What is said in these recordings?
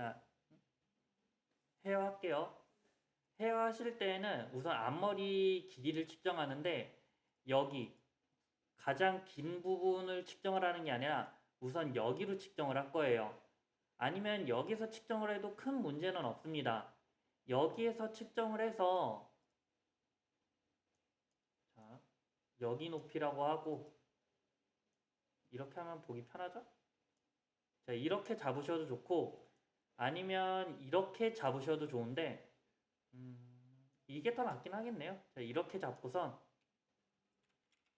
자, 헤어 할게요. 헤어 하실 때는 우선 앞머리 길이를 측정하는데 여기 가장 긴 부분을 측정을 하는 게 아니라 우선 여기로 측정을 할 거예요. 아니면 여기서 측정을 해도 큰 문제는 없습니다. 여기에서 측정을 해서 자, 여기 높이라고 하고 이렇게 하면 보기 편하죠? 자, 이렇게 잡으셔도 좋고 아니면 이렇게 잡으셔도 좋은데 음, 이게 더 낫긴 하겠네요. 자, 이렇게 잡고선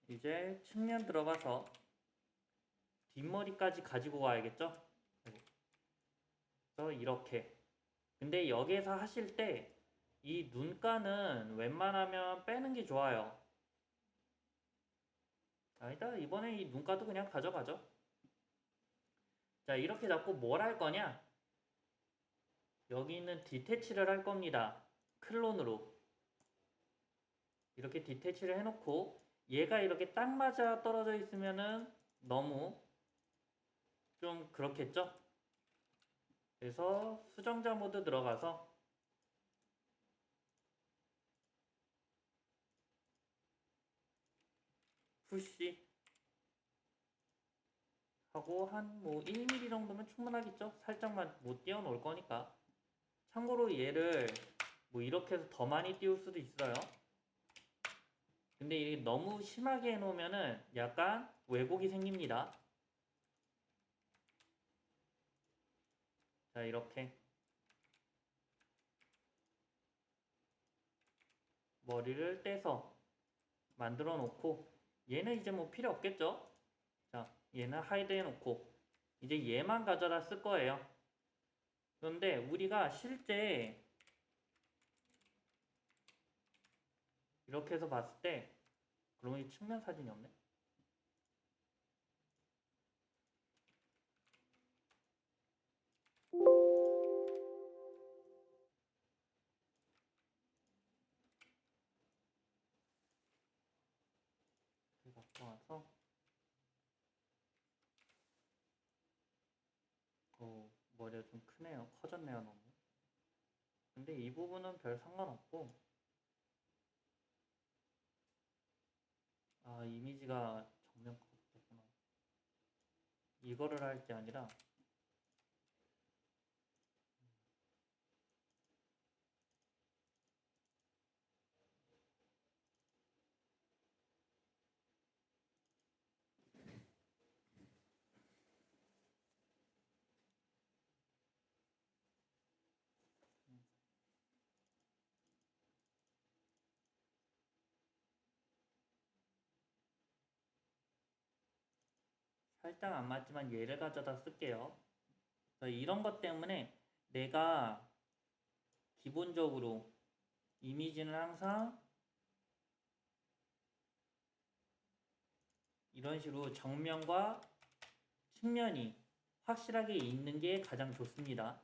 이제 측면 들어가서 뒷머리까지 가지고 가야겠죠? 그래서 이렇게 근데 여기에서 하실 때 이 눈가는 웬만하면 빼는 게 좋아요. 아니다 이번에 이 눈가도 그냥 가져가죠. 자 이렇게 잡고 뭘 할 거냐? 여기 있는 디태치를 할 겁니다. 클론으로 이렇게 디태치를 해놓고 얘가 이렇게 딱 맞아 떨어져 있으면은 너무 좀 그렇겠죠? 그래서 수정자 모드 들어가서 푸시 하고 한 뭐 1mm 정도면 충분하겠죠? 살짝만 못 띄워 놓을 거니까 참고로 얘를 뭐 이렇게 해서 더 많이 띄울 수도 있어요. 근데 이게 너무 심하게 해놓으면은 약간 왜곡이 생깁니다. 자 이렇게. 머리를 떼서 만들어 놓고 얘는 이제 뭐 필요 없겠죠? 자 얘는 하이드 해 놓고 이제 얘만 가져다 쓸 거예요 그런데 우리가 실제 이렇게 해서 봤을 때 그러면 이 측면 사진이 없네 머리가 좀 크네요. 커졌네요, 너무. 근데 이 부분은 별 상관없고 아, 이미지가 정면 컷됐구나. 이거를 할 게 아니라 살짝 안 맞지만 얘를 가져다 쓸게요. 이런 것 때문에 내가 기본적으로 이미지는 항상 이런 식으로 정면과 측면이 확실하게 있는 게 가장 좋습니다.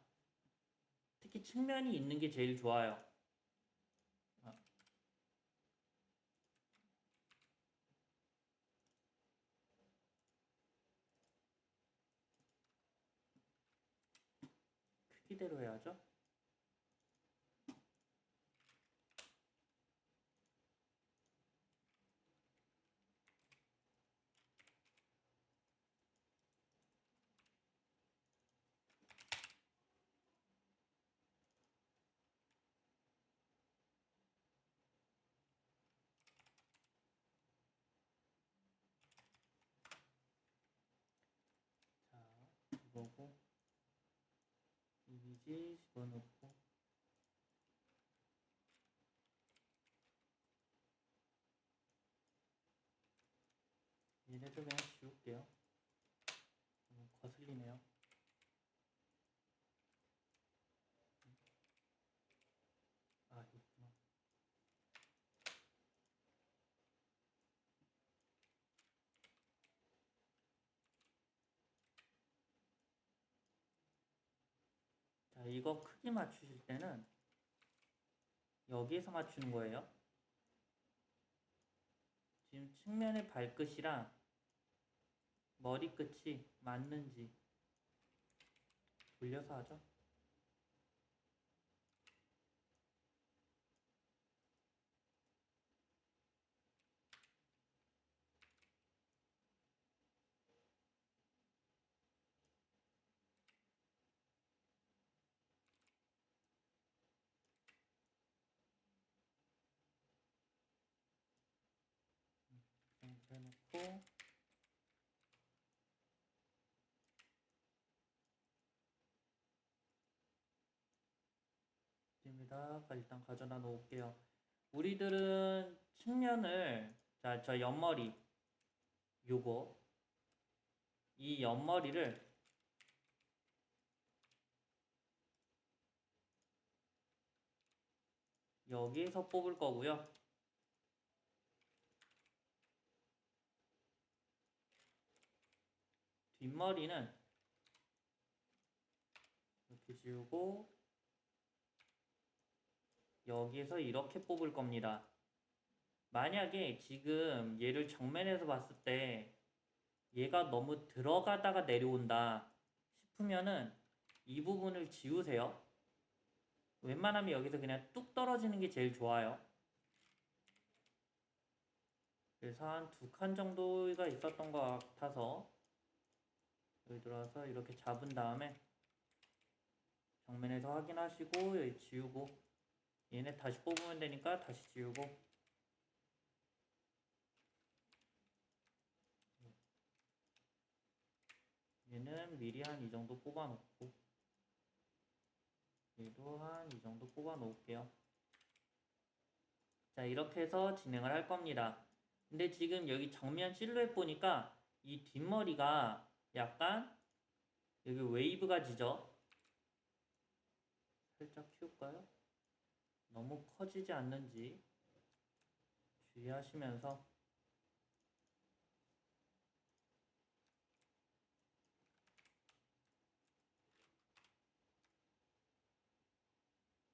특히 측면이 있는 게 제일 좋아요. 아. 크기대로 해야죠. 자, 이거고 이미지 집어넣고 얘네들 그냥 지울게요. 너무 거슬리네요. 아, 있구나. 자, 이거 크기 맞추실 때는 여기에서 맞추는 거예요. 지금 측면의 발끝이랑 머리끝이 맞는지 돌려서 하죠. 해놓고 입니다. 일단 가져다 놓을게요. 우리들은 측면을 자, 저 옆머리 요거 이 옆머리를 여기에서 뽑을 거고요. 뒷머리는 이렇게 지우고 여기에서 이렇게 뽑을 겁니다. 만약에 지금 얘를 정면에서 봤을 때 얘가 너무 들어가다가 내려온다 싶으면은 이 부분을 지우세요. 웬만하면 여기서 그냥 뚝 떨어지는 게 제일 좋아요. 그래서 한 두 칸 정도가 있었던 것 같아서 여기 들어와서 이렇게 잡은 다음에 정면에서 확인하시고 여기 지우고 얘네 다시 뽑으면 되니까 다시 지우고. 얘는 미리 한 이 정도 뽑아 놓고 얘도 한 이 정도 뽑아 놓을게요. 자 이렇게 해서 진행을 할 겁니다. 근데 지금 여기 정면 실루엣 보니까 이 뒷머리가 약간 여기 웨이브가 지죠 살짝 키울까요? 너무 커지지 않는지 주의하시면서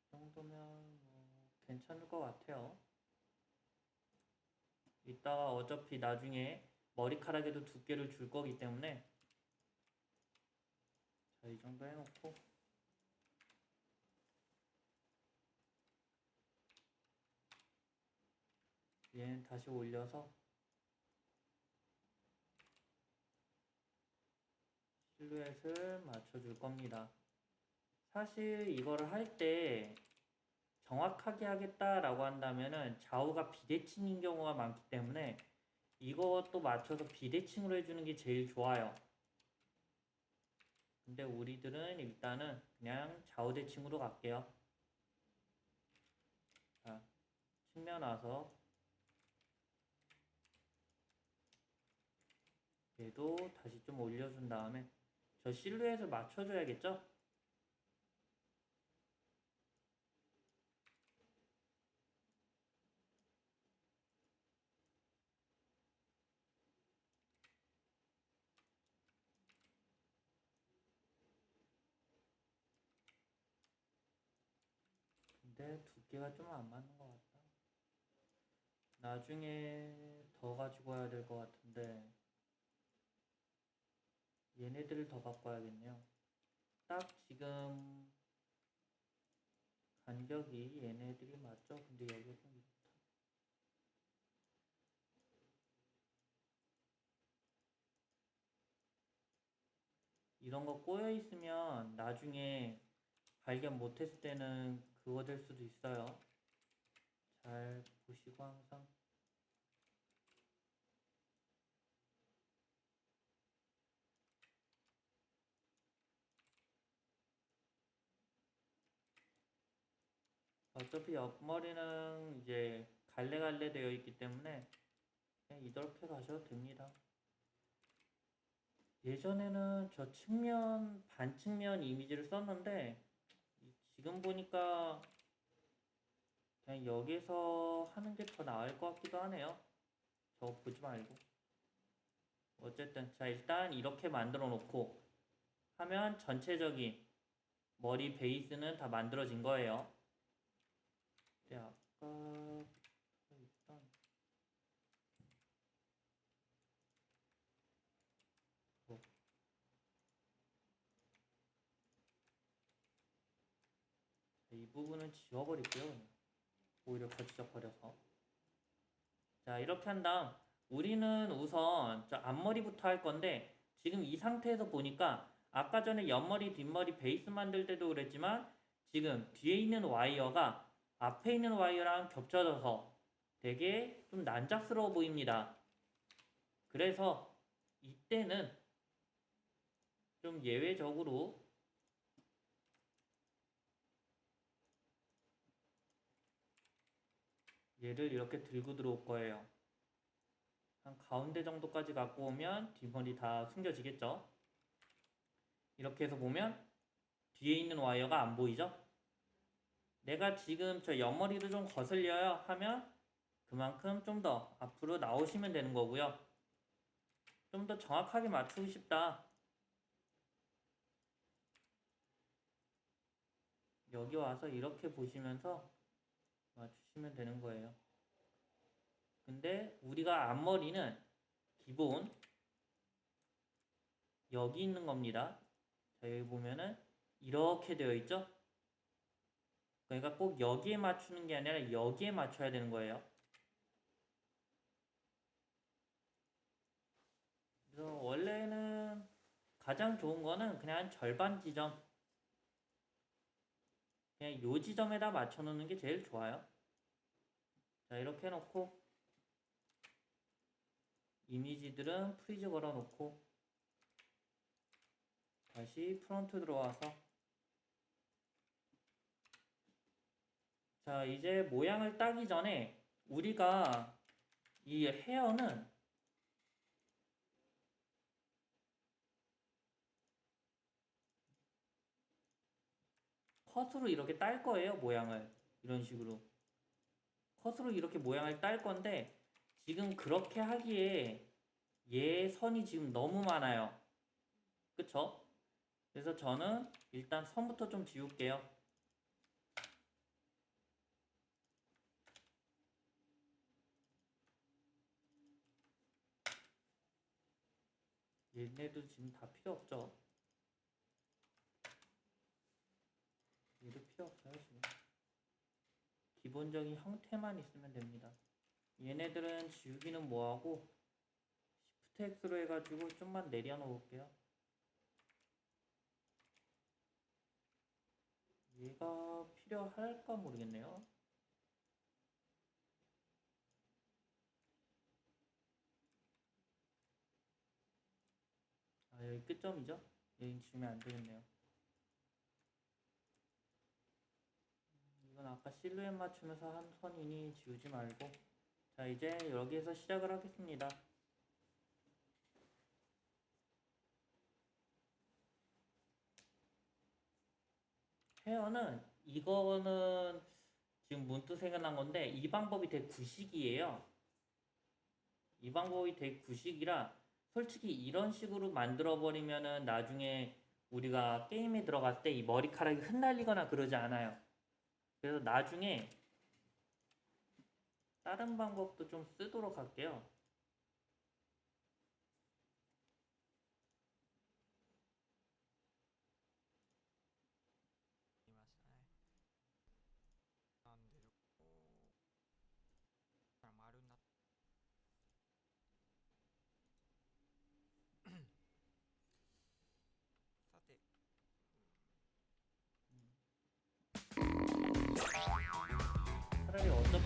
이 정도면 뭐 괜찮을 것 같아요. 이따가 어차피 나중에 머리카락에도 두께를 줄 거기 때문에 자, 이 정도 해놓고 얘는 다시 올려서 실루엣을 맞춰줄 겁니다. 사실 이거를 할 때 정확하게 하겠다라고 한다면은 좌우가 비대칭인 경우가 많기 때문에 이것도 맞춰서 비대칭으로 해주는 게 제일 좋아요. 근데 우리들은 일단은 그냥 좌우대칭으로 갈게요. 자, 측면 와서 얘도 다시 좀 올려준 다음에 저 실루엣을 맞춰줘야겠죠? 근데 두께가 좀 안 맞는 것 같다. 나중에 더 가지고 와야 될 것 같은데 얘네들을 더 바꿔야겠네요. 딱 지금 간격이 얘네들이 맞죠? 근데 여기가 좀 이렇다. 이런 거 꼬여 있으면 나중에 발견 못했을 때는 그거 될 수도 있어요. 잘 보시고 항상 어차피 옆머리는 이제 갈래갈래 되어 있기 때문에 그냥 이렇게 가셔도 됩니다. 예전에는 저 측면, 반측면 이미지를 썼는데 이- 지금 보니까 그냥 여기서 하는 게 더 나을 것 같기도 하네요. 저거 보지 말고. 어쨌든 자 일단 이렇게 만들어 놓고 하면 전체적인 머리 베이스는 다 만들어진 거예요. 근데 아까 일단 뭐 이 부분은 지워버릴게요. 그냥. 오히려 거치적거려서. 자, 이렇게 한 다음 우리는 우선 저 앞머리부터 할 건데 지금 이 상태에서 보니까 아까 전에 옆머리, 뒷머리 베이스 만들 때도 그랬지만 지금 뒤에 있는 와이어가 앞에 있는 와이어랑 겹쳐져서 되게 좀 난작스러워 보입니다. 그래서 이때는 좀 예외적으로 얘를 이렇게 들고 들어올 거예요. 한 가운데 정도까지 갖고 오면 뒷머리 다 숨겨지겠죠? 이렇게 해서 보면 뒤에 있는 와이어가 안 보이죠? 내가 지금 저 옆머리를 좀 거슬려요 하면 그만큼 좀 더 앞으로 나오시면 되는 거고요. 좀 더 정확하게 맞추고 싶다. 여기 와서 이렇게 보시면서 맞추시면 되는 거예요. 근데 우리가 앞머리는 기본 여기 있는 겁니다. 자, 여기 보면은 이렇게 되어 있죠? 그러니까 꼭 여기에 맞추는 게 아니라 여기에 맞춰야 되는 거예요. 그래서 원래는 가장 좋은 거는 그냥 절반 지점 그냥 요 지점에다 맞춰 놓는 게 제일 좋아요. 자, 이렇게 해놓고 이미지들은 프리즈 걸어 놓고 다시 프론트 들어와서 자, 이제 모양을 따기 전에 우리가 이 헤어는 컷으로 이렇게 딸 거예요, 모양을. 이런 식으로. 컷으로 이렇게 모양을 딸 건데 지금 그렇게 하기에 얘 선이 지금 너무 많아요. 그쵸? 그래서 저는 일단 선부터 좀 지울게요. 얘네도 지금 다 필요 없죠. 얘도 필요 없어요 지금. 기본적인 형태만 있으면 됩니다. 얘네들은 지우기는 뭐하고 Shift X로 해가지고 좀만 내려놓을게요. 얘가 필요할까 모르겠네요. 아 여기 끝점이죠? 여기 지우면 안 되겠네요. 이건 아까 실루엣 맞추면서 한 선이니 지우지 말고 자 이제 여기에서 시작을 하겠습니다. 헤어는 이거는 지금 문득 생각난 건데 이 방법이 되게 구식이에요. 이 방법이 되게 구식이라 솔직히 이런 식으로 만들어 버리면은 나중에 우리가 게임에 들어갔을 때 이 머리카락이 흩날리거나 그러지 않아요. 그래서 나중에 다른 방법도 좀 쓰도록 할게요.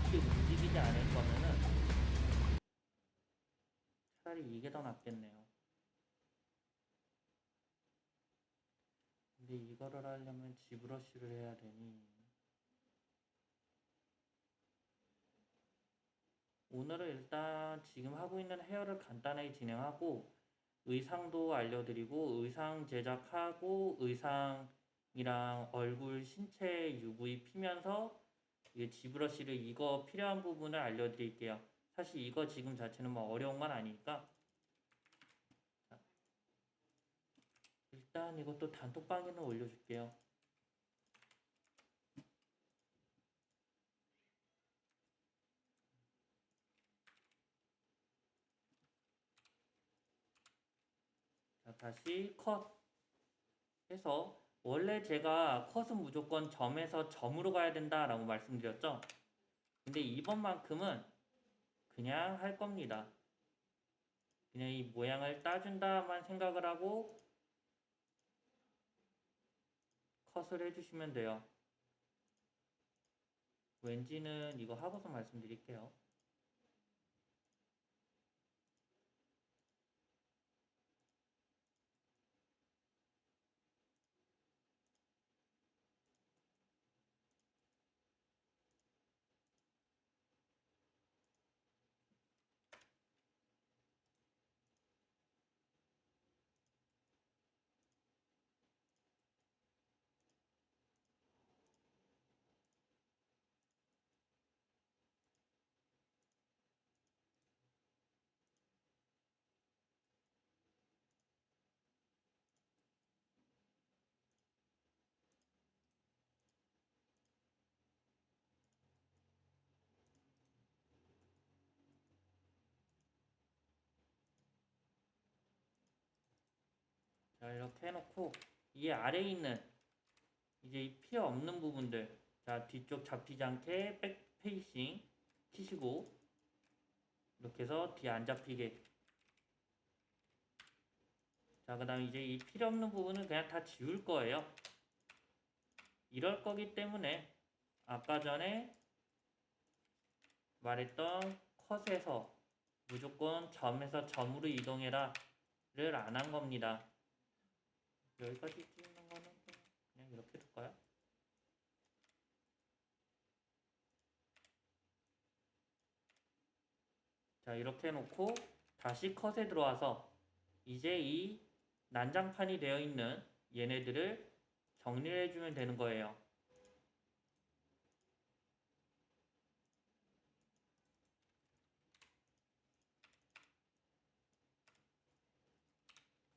어차피 움직이지 않을 거면은 차라리 이게 더 낫겠네요. 근데 이거를 하려면 지브러쉬를 해야 되니 오늘은 일단 지금 하고 있는 헤어를 간단하게 진행하고 의상도 알려드리고 의상 제작하고 의상이랑 얼굴 신체 UV 피면서 이게 지브러쉬를 이거 필요한 부분을 알려드릴게요. 사실 이거 지금 자체는 뭐 어려운 건 아니니까 자, 일단 이것도 단톡방에는 올려줄게요. 자, 다시 컷 해서 원래 제가 컷은 무조건 점에서 점으로 가야 된다라고 말씀드렸죠. 근데 이번만큼은 그냥 할 겁니다. 그냥 이 모양을 따준다만 생각을 하고 컷을 해주시면 돼요. 왠지는 이거 하고서 말씀드릴게요. 자 이렇게 해놓고 이 아래에 있는 이제 이 피어 없는 부분들 자 뒤쪽 잡히지 않게 백 페이싱 키시고 이렇게 해서 뒤에 안 잡히게 자그 다음 이제 이 필요 없는 부분은 그냥 다 지울 거예요 이럴 거기 때문에 아까 전에 말했던 컷에서 무조건 점에서 점으로 이동해라 를 안 한 겁니다. 여기까지 찍는 거는 그냥 이렇게 둘까요? 자 이렇게 해놓고 다시 컷에 들어와서 이제 이 난장판이 되어 있는 얘네들을 정리를 해주면 되는 거예요.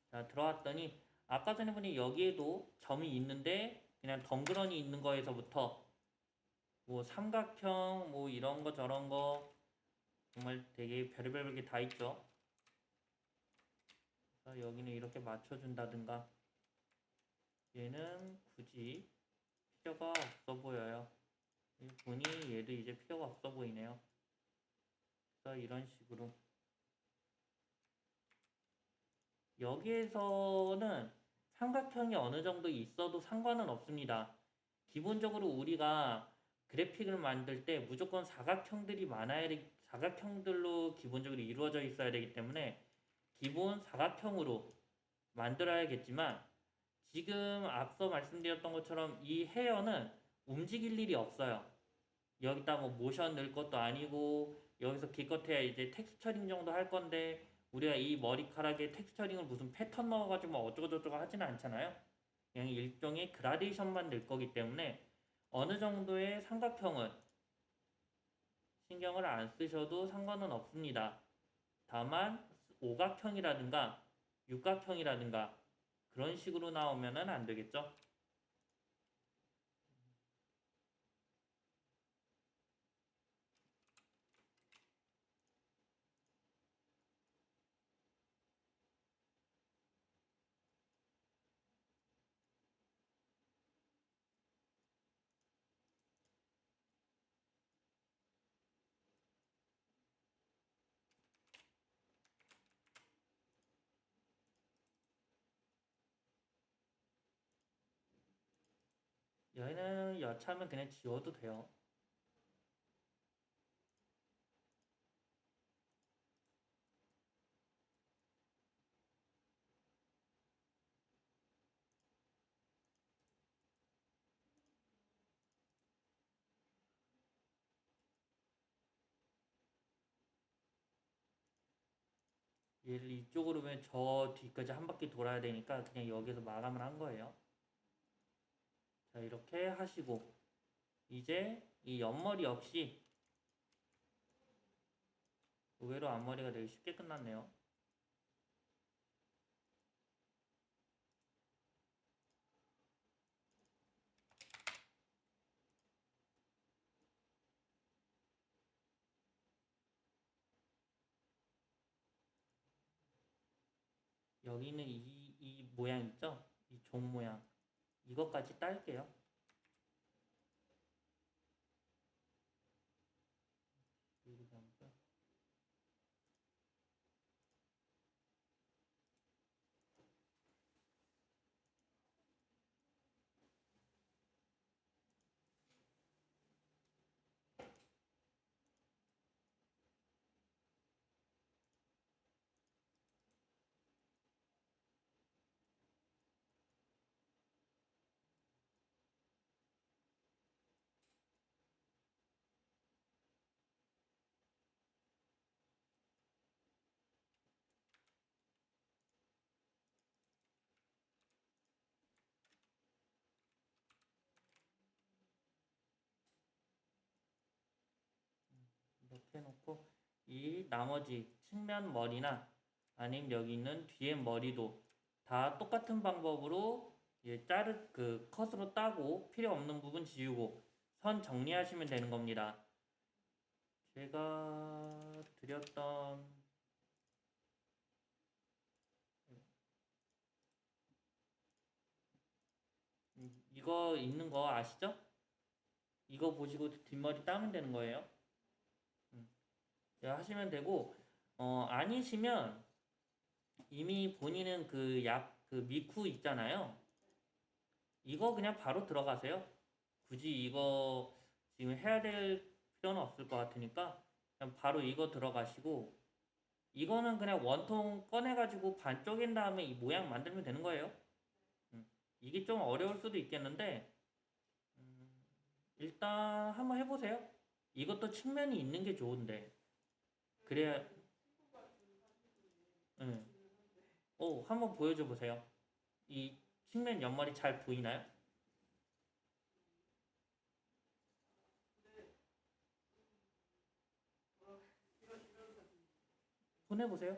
자 들어왔더니 아까 전에 보니 여기에도 점이 있는데 그냥 덩그러니 있는 거에서부터 뭐 삼각형 뭐 이런 거 저런 거 정말 되게 별의별 게 다 있죠. 여기는 이렇게 맞춰준다든가 얘는 굳이 필요가 없어 보여요. 이 보니 얘도 이제 필요가 없어 보이네요. 그래서 이런 식으로 여기에서는 삼각형이 어느 정도 있어도 상관은 없습니다. 기본적으로 우리가 그래픽을 만들 때 무조건 사각형들이 많아야 되, 사각형들로 기본적으로 이루어져 있어야 되기 때문에 기본 사각형으로 만들어야겠지만 지금 앞서 말씀드렸던 것처럼 이 헤어는 움직일 일이 없어요. 여기다 뭐 모션 넣을 것도 아니고 여기서 기껏해야 이제 텍스처링 정도 할 건데 우리가 이 머리카락에 텍스처링을 무슨 패턴 넣어가지고 뭐 어쩌고저쩌고 하지는 않잖아요. 그냥 일종의 그라데이션만 낼 거기 때문에 어느 정도의 삼각형은 신경을 안 쓰셔도 상관은 없습니다. 다만 오각형이라든가 육각형이라든가 그런 식으로 나오면은 안 되겠죠. 얘는 여차하면 그냥 지워도 돼요. 얘를 이쪽으로 보면 저 뒤까지 한 바퀴 돌아야 되니까 그냥 여기서 마감을 한 거예요. 자, 이렇게 하시고 이제 이 옆머리 역시 의외로 앞머리가 되게 쉽게 끝났네요. 여기는 이, 이 모양 있죠? 이 종 모양. 이것까지 딸게요. 여기 담고. 이렇게 해놓고 이 나머지 측면 머리나 아니면 여기 있는 뒤에 머리도 다 똑같은 방법으로 예, 자르 그 컷으로 따고 필요 없는 부분 지우고 선 정리하시면 되는 겁니다. 제가 드렸던 음, 이거 있는 거 아시죠? 이거 보시고 뒷머리 따면 되는 거예요. 음, 네, 하시면 되고 어, 아니시면 이미 본인은 그약그 미쿠 있잖아요. 이거 그냥 바로 들어가세요. 굳이 이거 지금 해야 될 필요는 없을 것 같으니까 그냥 바로 이거 들어가시고 이거는 그냥 원통 꺼내가지고 반 쪼갠 다음에 이 모양 만들면 되는 거예요. 음, 이게 좀 어려울 수도 있겠는데 음, 일단 한번 해보세요. 이것도 측면이 있는 게 좋은데 그래야 음. 오 한번 보여줘 보세요. 이 측면 옆머리 잘 보이나요? 보내보세요.